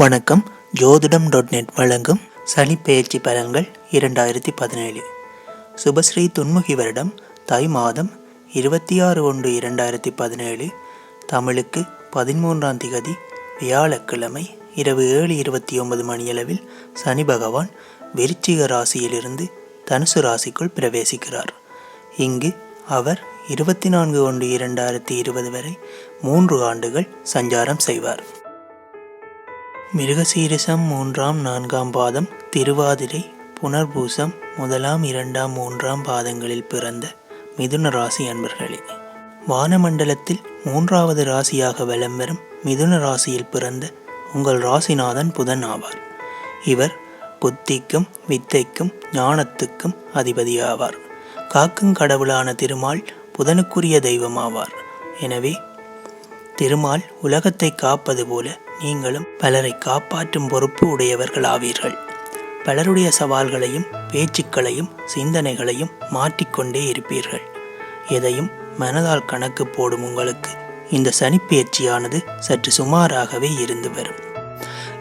வணக்கம். ஜோதிடம் dot net வழங்கும் சனி பயிற்சி பலன்கள் இரண்டாயிரத்தி பதினேழு. சுபஸ்ரீ துன்முகி வருடம் தை மாதம் இருபத்தி ஆறு ஒன்று இரண்டாயிரத்தி பதினேழு. தமிழுக்கு பதிமூன்றாம் திகதி வியாழக்கிழமை இரவு ஏழு இருபத்தி ஒன்பது மணியளவில் சனி பகவான் விருச்சிக ராசியிலிருந்து தனுசு ராசிக்குள் பிரவேசிக்கிறார். இங்கு அவர் இருபத்தி நான்கு ஒன்று இரண்டாயிரத்தி இருபது வரை மூன்று ஆண்டுகள் சஞ்சாரம் செய்வார். மிருகசீரிசம் மூன்றாம் நான்காம் பாதம் திருவாதிரை புனர்பூசம் முதலாம் இரண்டாம் மூன்றாம் பாதங்களில் பிறந்த மிதுன ராசி அன்பர்களே. வானமண்டலத்தில் மூன்றாவது ராசியாக வலம் வரும் மிதுன ராசியில் பிறந்த உங்கள் ராசிநாதன் புதன் ஆவார். இவர் புத்திக்கும் வித்தைக்கும் ஞானத்துக்கும் அதிபதியாவார். காக்கும் கடவுளான திருமால் புதனுக்குரிய தெய்வமாவார். எனவே திருமால் உலகத்தை காப்பது போல நீங்களும் பலரை காப்பாற்றும் பொறுப்பு உடையவர்களாவீர்கள். பலருடைய சவால்களையும் பேச்சுக்களையும் சிந்தனைகளையும் மாற்றிக்கொண்டே இருப்பீர்கள். எதையும் மனதால் கணக்கு போடும் உங்களுக்கு இந்த சனிப்பெயர்ச்சியானது சற்று சுமாராகவே இருந்து வரும்.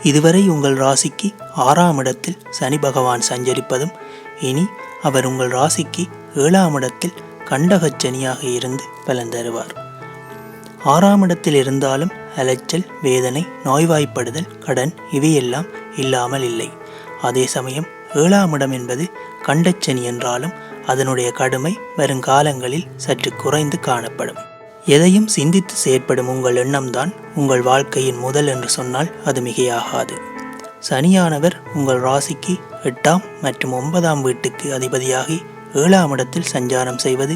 இதுவரை உங்கள் ராசிக்கு ஆறாம் இடத்தில் சனி பகவான் சஞ்சரிப்பதும் இனி அவர் உங்கள் ராசிக்கு ஏழாம் இடத்தில் கண்டகச் சனியாக இருந்து பலன் தருவார். ஆறாம் இடத்தில் இருந்தாலும் அலைச்சல் வேதனை நோய்வாய்ப்படுதல் கடன் இவையெல்லாம் இல்லாமல் இல்லை. அதே சமயம் ஏழாம் இடம் என்பது கண்டச்சனி என்றாலும் அதனுடைய கடுமை வருங்காலங்களில் சற்று குறைந்து காணப்படும். எதையும் சிந்தித்து செயற்படும் உங்கள் எண்ணம்தான் உங்கள் வாழ்க்கையின் முதல் என்று சொன்னால் அது மிகையாகாது. சனியானவர் உங்கள் ராசிக்கு எட்டாம் மற்றும் ஒன்பதாம் வீட்டுக்கு அதிபதியாகி ஏழாம் இடத்தில் சஞ்சாரம் செய்வது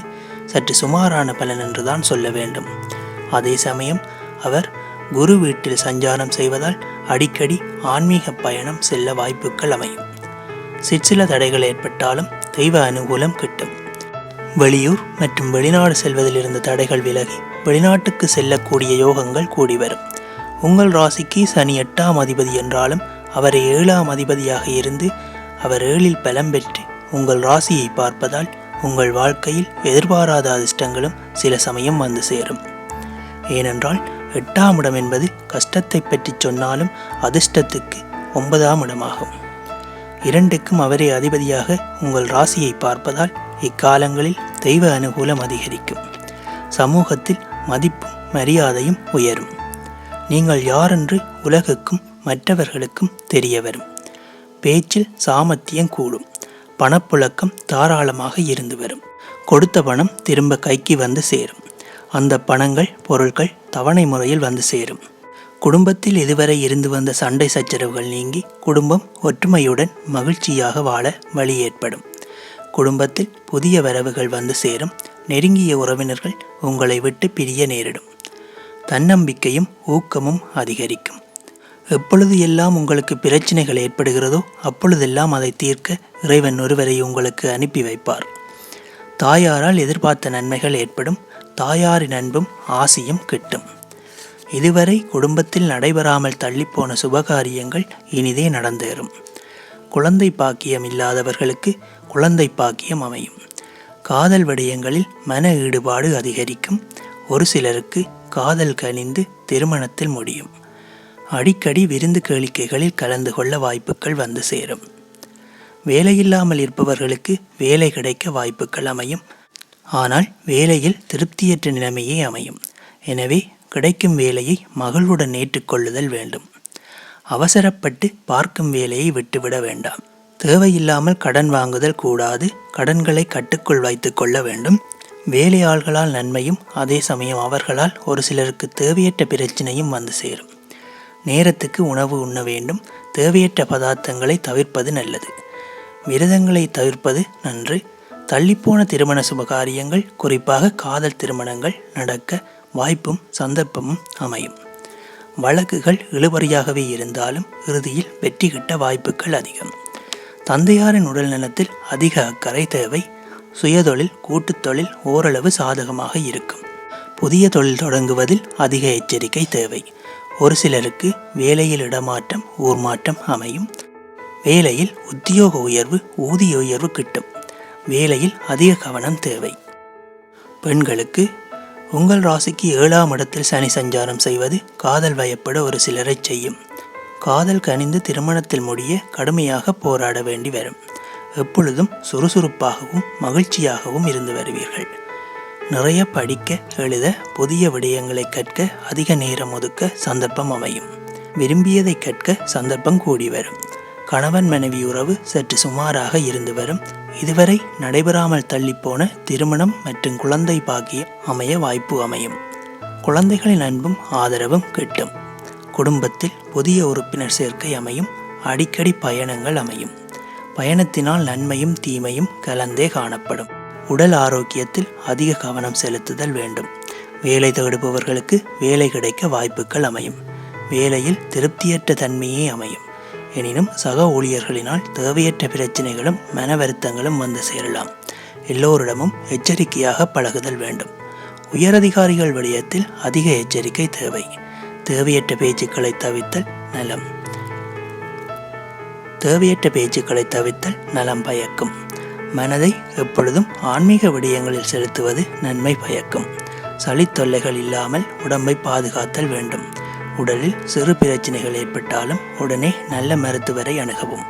சற்று சுமாரான பலன் என்றுதான் சொல்ல வேண்டும். அதே சமயம் அவர் குரு வீட்டில் சஞ்சாரம் செய்வதால் அடிக்கடி ஆன்மீக பயணம் செல்ல வாய்ப்புகள் அமையும். சிற்சில தடைகள் ஏற்பட்டாலும் தெய்வ அனுகூலம் கிட்டும். வெளியூர் மற்றும் வெளிநாடு செல்வதில் இருந்த தடைகள் விலகி வெளிநாட்டுக்கு செல்லக்கூடிய யோகங்கள் கூடி வரும். உங்கள் ராசிக்கு சனி எட்டாம் அதிபதி என்றாலும் அவர் ஏழாம் அதிபதியாக இருந்து அவர் ஏழில் பலம் பெற்று உங்கள் ராசியை பார்ப்பதால் உங்கள் வாழ்க்கையில் எதிர்பாராத அதிர்ஷ்டங்களும் சில சமயம் வந்து சேரும். ஏனென்றால் எட்டாம் இடம் என்பது கஷ்டத்தை பற்றி சொன்னாலும் அதிர்ஷ்டத்துக்கு ஒன்பதாம் இடமாகும். இரண்டுக்கும் அவரே அதிபதியாக உங்கள் ராசியை பார்ப்பதால் இக்காலங்களில் தெய்வ அனுகூலம் அதிகரிக்கும். சமூகத்தில் மதிப்பும் மரியாதையும் உயரும். நீங்கள் யாரென்று உலகுக்கும் மற்றவர்களுக்கும் தெரிய வரும். பேச்சில் சாமர்த்தியம் கூடும். பணப்புழக்கம் தாராளமாக இருந்து வரும். கொடுத்த பணம் திரும்ப கைக்கு வந்து சேரும். அந்த பணங்கள் பொருட்கள் தவணை முறையில் வந்து சேரும். குடும்பத்தில் இதுவரை இருந்து வந்த சண்டை சச்சரவுகள் நீங்கி குடும்பம் ஒற்றுமையுடன் மகிழ்ச்சியாக வாழ வழி ஏற்படும். குடும்பத்தில் புதிய வரவுகள் வந்து சேரும். நெருங்கிய உறவினர்கள் உங்களை விட்டு பிரிய நேரிடும். தன்னம்பிக்கையும் ஊக்கமும் அதிகரிக்கும். எப்பொழுது எல்லாம் உங்களுக்கு பிரச்சனைகள் ஏற்படுகிறதோ அப்பொழுதெல்லாம் அதை தீர்க்க இறைவன் ஒருவரை உங்களுக்கு அனுப்பி வைப்பார். தாயாரால் எதிர்பார்த்த நன்மைகள் ஏற்படும் தாயாரின் அன்பும் ஆசியும் கிட்டும். இதுவரை குடும்பத்தில் நடைபெறாமல் தள்ளிப்போன சுபகாரியங்கள் இனிதே நடந்தேறும். குழந்தை பாக்கியம் இல்லாதவர்களுக்கு குழந்தை பாக்கியம் அமையும். காதல் விடயங்களில் மன ஈடுபாடு அதிகரிக்கும். ஒரு சிலருக்கு காதல் கனிந்து திருமணத்தில் முடியும். அடிக்கடி விருந்து கேளிக்கைகளில் கலந்து கொள்ள வாய்ப்புகள் வந்து சேரும். வேலையில்லாமல் இருப்பவர்களுக்கு வேலை கிடைக்க வாய்ப்புகள் அமையும். ஆனால் வேலையில் திருப்தியற்ற நிலைமையே அமையும். எனவே கிடைக்கும் வேலையை மகளுடன் ஏற்றுக்கொள்ளுதல் வேண்டும். அவசரப்பட்டு பார்க்கும் வேலையை விட்டுவிட வேண்டாம். தேவையில்லாமல் கடன் வாங்குதல் கூடாது. கடன்களை கட்டுக்குள் வைத்து கொள்ள வேண்டும். வேலையாள்களால் நன்மையும் அதே சமயம் அவர்களால் ஒரு சிலருக்கு தேவையற்ற பிரச்சனையும் வந்து சேரும். நேரத்துக்கு உணவு உண்ண வேண்டும். தேவையற்ற பதார்த்தங்களை தவிர்ப்பது நல்லது. விரதங்களை தவிர்ப்பது நன்று. தள்ளிப்போன திருமண சுபகாரியங்கள் குறிப்பாக காதல் திருமணங்கள் நடக்க வாய்ப்பும் சந்தர்ப்பமும் அமையும். வழக்குகள் இழுபறியாகவே இருந்தாலும் இறுதியில் வெற்றி கிட்ட வாய்ப்புகள் அதிகம். தந்தையாரின் உடல் நலத்தில் அதிக அக்கறை தேவை. சுயதொழில் கூட்டுத்தொழில் ஓரளவு சாதகமாக இருக்கும். புதிய தொழில் தொடங்குவதில் அதிக எச்சரிக்கை தேவை. ஒரு சிலருக்கு வேலையில் இடமாற்றம் ஊர் மாற்றம் அமையும். வேலையில் உத்தியோக உயர்வு ஊதிய உயர்வு கிட்டும். வேலையில் அதிக கவனம் தேவை. பெண்களுக்கு உங்கள் ராசிக்கு ஏழாம் இடத்தில் சனி சஞ்சாரம் செய்வது காதல் வயப்பட ஒரு சிலரை செய்யும். காதல் கனிந்து திருமணத்தில் முடிய கடுமையாக போராட வேண்டி வரும். எப்பொழுதும் சுறுசுறுப்பாகவும் மகிழ்ச்சியாகவும் இருந்து வருவீர்கள். நிறைய படிக்க எழுத புதிய விடயங்களை கற்க அதிக நேரம் ஒதுக்க சந்தர்ப்பம் அமையும். விரும்பியதை கற்க சந்தர்ப்பம் கூடி வரும். கணவன் மனைவி உறவு சற்று சுமாராக இருந்து வரும். இதுவரை நடைபெறாமல் தள்ளிப்போன திருமணம் மற்றும் குழந்தை பாக்கியம் அமைய வாய்ப்பு அமையும். குழந்தைகளின் அன்பும் ஆதரவும் கிட்டும். குடும்பத்தில் புதிய உறுப்பினர் சேர்க்கை அமையும். அடிக்கடி பயணங்கள் அமையும். பயணத்தினால் நன்மையும் தீமையும் கலந்தே காணப்படும். உடல் ஆரோக்கியத்தில் அதிக கவனம் செலுத்துதல் வேண்டும். வேலை தேடுபவர்களுக்கு வேலை கிடைக்க வாய்ப்புகள் அமையும். வேலையில் திருப்தியற்ற தன்மையே அமையும். எனினும் சக ஊழியர்களினால் தேவையற்ற பிரச்சனைகளும் மன வருத்தங்களும் வந்து சேரலாம். எல்லோரிடமும் எச்சரிக்கையாக பழகுதல் வேண்டும். உயரதிகாரிகள் விடயத்தில் அதிக எச்சரிக்கை தேவை. தேவையற்ற பேச்சுக்களை தவித்தல் நலம். தேவையற்ற பேச்சுக்களை தவிர்த்தல் நலம் பயக்கும். மனதை எப்பொழுதும் ஆன்மீக விடயங்களில் செலுத்துவது நன்மை பயக்கும். சளி தொல்லைகள் இல்லாமல் உடம்பை பாதுகாத்தல் வேண்டும். உடலில் சிறு பிரச்சனைகள் ஏற்பட்டாலும் உடனே நல்ல மருத்துவரை அணுகவும்.